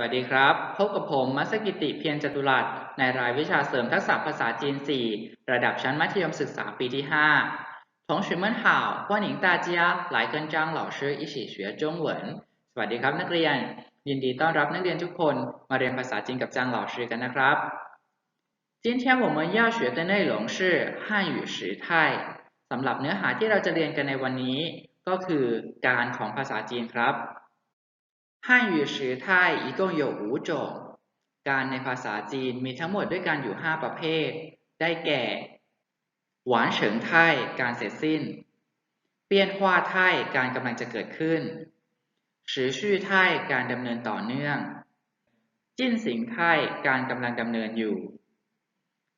วัสดีครับ พบกับผมมัสกิติเพียรจตุรัสในรายวิชาเสริมทักษะภาษาจีน 4 ระดับชั้นมัธยมศึกษาปีที่ 5同学们好欢迎大家来跟张老师一起学中文สวัสดีครับนักเรียน ยินดีต้อนรับนักเรียนทุกคนมาเรียนภาษาจีนกับจางเหล่าชื่อกันนะครับ今天我们要学的内容是汉语时态สำหรับเนื้อหาที่เราจะเรียนกันในวันนี้ ก็คือการของภาษาจีนครับ 汉语时态一共有五种การในภาษาจีนมีทั้งหมดด้วยกันอยู่ 5 ประเภท ได้แก่หวานเฉิงไทการเสร็จสิ้น เปี้ยนฮวาไทการกำลังจะเกิดขึ้นสือชื่อไทการดำเนินต่อเนื่อง จิ้นสิงไทการกำลังดำเนินอยู่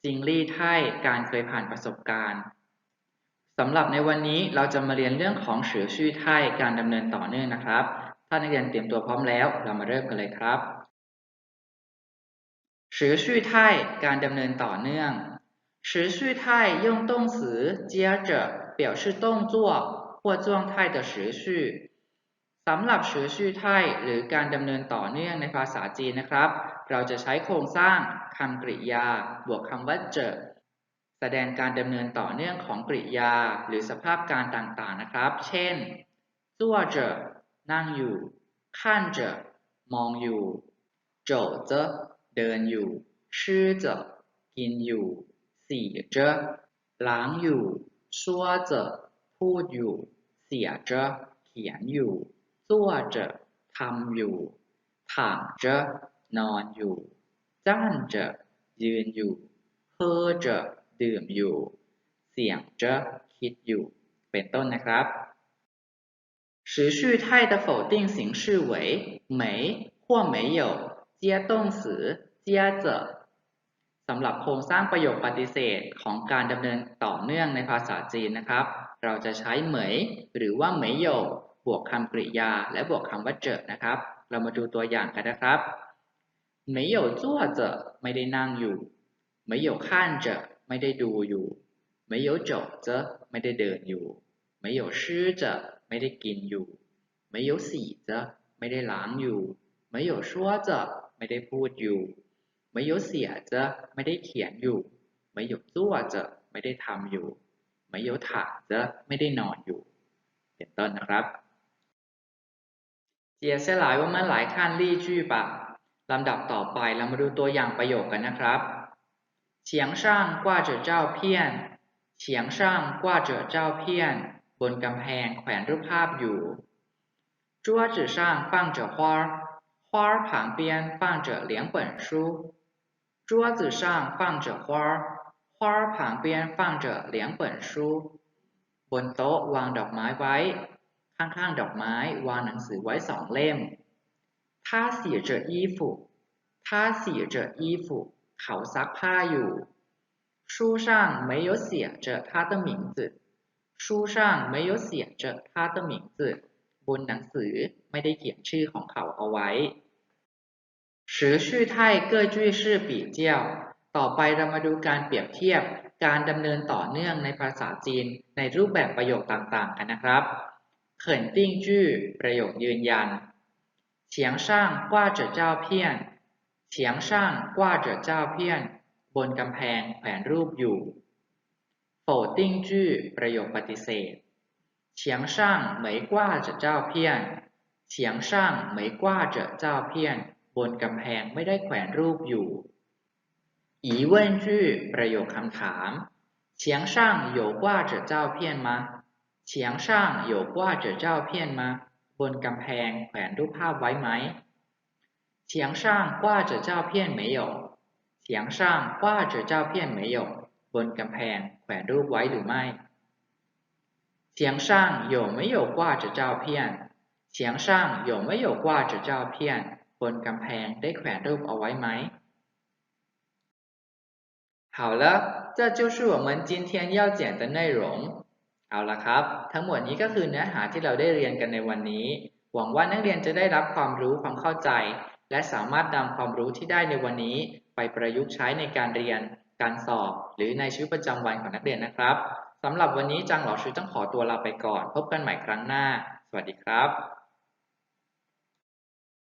จิงลี่ไทการเคยผ่านประสบการณ์สำหรับในวันนี้เราจะมาเรียนเรื่องของสือชื่อไทการดำเนินต่อเนื่องนะครับ ถ้านักเรียนเตรียมตัวพร้อมแล้ว เรามาเริ่มกันเลยครับ持续态การดำเนินต่อเนื่อง持续态用动词接着表示动作或状态的持续สำหรับ持续态หรือการดำเนินต่อเนื่องในภาษาจีนนะครับ เราจะใช้โครงสร้างคำกริยา บวกคำว่าเจอแสดงการดำเนินต่อเนื่องของกริยา หรือสภาพการต่างๆนะครับ เช่น坐着 นั่งอยู่看着มองอยู่走着เดินอยู่吃着กินอยู่洗着ล้างอยู่说着พูดอยู่写着เขียนอยู่坐着ทำอยู่躺着นอนอยู่站着ยืนอยู่喝着ดื่มอยู่เสียง着คิดอยู่ เป็นต้นนะครับ 持续态的否定形式为没或没有接动词接着สำหรับโครงสร้างประโยคปฏิเสธของการดำเนินต่อเนื่องในภาษาจีนนะครับ เราจะใช้เหมยหรือว่าเหมยโยบวกคำกริยา และบวกคำว่าเจอนะครับ เรามาดูตัวอย่างกันนะครับ没有坐着ไม่ได้นั่งอยู่没有看着ไม่ได้ดูอยู่没有走着ไม่ได้เดินอยู่没有吃着 ไม่ได้กินอยู่没有洗着ไม่ได้ล้างอยู่没有说着ไม่ได้พูดอยู่没有写着ไม่ได้เขียนอยู่没有坐着ไม่ได้ทำอยู่没有躺着ไม่ได้นอนอยู่เป็นต้นนะครับ接下来我们来看例句吧ลำดับต่อไปเรามาดูตัวอย่างประโยคกันนะครับ墙上挂着照片墙上挂着照片 บนกำแพงแขวนรูปภาพอยู่桌子上放着花花旁边放着两本书桌子上放着花花旁边放着两本书บนโต๊ะวางดอกไม้ไว้ ข้างๆดอกไม้วางหนังสือไว้สองเล่ม他洗着衣服他洗着衣服เขาซักผ้าอยู่书上没有写着他的名字 书上没有写着他的名字บนหนังสือไม่ได้เขียนชื่อของเขาเอาไว้持续态各句式比较ต่อไปเรามาดูการเปรียบเทียบการดำเนินต่อเนื่องในภาษาจีนในรูปแบบประโยคต่างๆกันนะครับเขินติ้งจื้อประโยคยืนยันเฉียงช่างกว่าจะเจ้าเพี้ยนเฉียงช่างกว่าจะเจ้าเพี้ยนบนกำแพงแขวนรูปอยู่ 否定句ประโยคปฏิเสธ墙上没挂着照片墙上没挂着照片บนกำแพงไม่ได้แขวนรูปอยู่疑问句ประโยคคำถาม墙上有挂着照片吗墙上有挂着照片吗บนกำแพงแขวนรูปภาพไว้ไหม墙上挂着照片没有墙上挂着照片没有 บนกำแพงแขวนรูปไว้หรือไม่墙上有没有挂着照片墙上有没有挂着照片บนกำแพงได้แขวนรูปเอาไว้ไหม好了这就是我们今天要讲的内容เอาละครับ ทั้งหมดนี้ก็คือเนื้อหาที่เราได้เรียนกันในวันนี้ หวังว่านักเรียนจะได้รับความรู้ความเข้าใจ และสามารถนำความรู้ที่ได้ในวันนี้ ไปประยุกต์ใช้ในการเรียน การสอบ หรือในชีวิตประจำวันของนักเรียนนะครับสำหรับวันนี้จังหลอชื่อต้องขอตัวลาไปก่อน พบกันใหม่ครั้งหน้า สวัสดีครับ